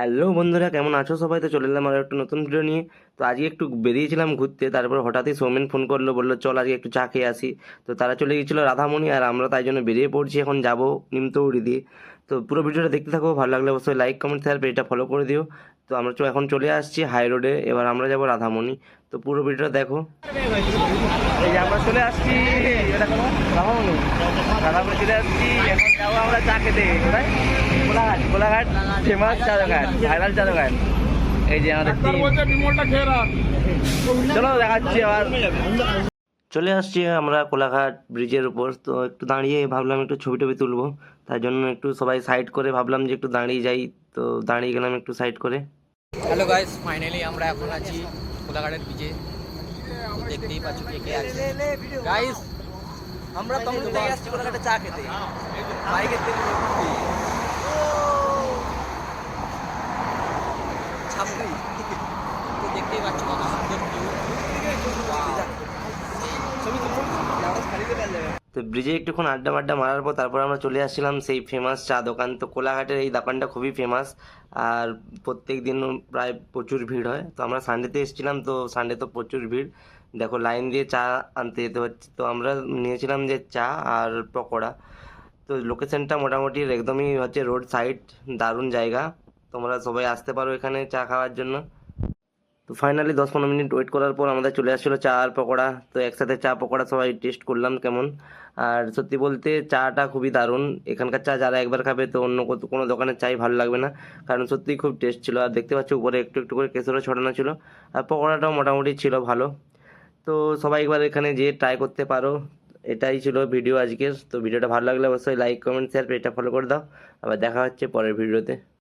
Hello বন্ধুরা, কেমন আছো সবাই? তো চলে এলাম আর একটু নতুন ভিডিও নিয়ে। তো আজকে একটু বেরিয়েছিলাম ঘুরতে, তারপর হঠাৎই সৌমেন ফোন করল, বলল, চল আজকে একটু চা খেয়ে আসি। তো তারা চলে গিয়েছিল রাধামণি, আর আমরা তাই জন্য বেরিয়ে পড়ছি। এখন যাব নিমতৌড়ি দিয়ে। তো পুরো ভিডিওটা দেখতে থাকো ভালো লাগলে অবশ্যই লাইক কমেন্ট শেয়ার পেজটা ফলো করে দিও। তো আমরা এখন চলে আসছি হাই রোডে এবার আমরা যাব রাধামণি। তো পুরো ভিডিওটা দেখো। এই যে আমরা চলে আসছি এটা রাধামণি? রাধামণি চলে আসছি এখন যাব আমরা চা খেতে কোথায়? কোলাঘাট কোলাঘাট ফেমাস চা দোকান ভাইরাল চা দোকান এই যে আমাদের চলো দেখাচ্ছি আবার। চলে আসছি আমরা কোলাঘাট ব্রিজের উপর। তো একটু দাঁড়িয়ে ভাবলাম একটু ছবি টবি তুলবো। তার জন্য একটু সবাই সাইড করে ভাবলাম যে একটু দাঁড়িয়ে যাই। তো দাঁড়িয়ে গেলাম একটু সাইড করে। হ্যালো গাইস ফাইনালি আমরা এখন আছি কোলাঘাটের বিচে দেখতেই পাচ্ছ কে কে আছে। গাইস আমরা তখন থেকে আসছি কোলাঘাটে চা খেতে। বাইকের থেকে ছাপড়ি। তো দেখতেই পাচ্ছ। তো ব্রিজে একটুক্ষণ আড্ডা মাড্ডা মারার পর তারপর আমরা চলে আসছিলাম সেই ফেমাস চা দোকান। তো কোলাঘাটের এই দোকানটা খুবই ফেমাস আর প্রত্যেক দিন প্রায় প্রচুর ভিড় হয়। তো আমরা সানডেতে এসেছিলাম, তো সানডে তো প্রচুর ভিড়। দেখো লাইন দিয়ে চা আনতে যেতে হচ্ছে। তো আমরা নিয়েছিলাম যে চা আর পকোড়া। তো লোকেশনটা মোটামুটি একদমই হচ্ছে রোড সাইড দারুণ জায়গা। তোমরা সবাই আসতে পারো এখানে চা খাওয়ার জন্য। তো ফাইনালি দশ পনেরো মিনিট ওয়েট করার পর আমাদের চলে আসছিল চা আর পকোড়া। তো একসাথে চা, পকোড়া সবাই টেস্ট করলাম কেমন। আর সত্যি বলতে চাটা খুবই দারুণ। এখানকার চা যারা একবার খাবে তো অন্য কোনো দোকানের চাই ভালো লাগবে না। কারণ সত্যিই খুব টেস্ট ছিল। আর দেখতে পাচ্ছ উপরে একটু একটু করে কেশরও ছড়ানো ছিল। আর পকোড়াটাও মোটামুটি ছিল ভালো। তো সবাই একবার এখানে যেয়ে ট্রাই করতে পারো। এটাই ছিল ভিডিও আজকের। তো ভিডিওটা ভালো লাগলে অবশ্যই লাইক কমেন্ট শেয়ার পেজটা ফলো করে দাও। আবার দেখা হচ্ছে পরের ভিডিওতে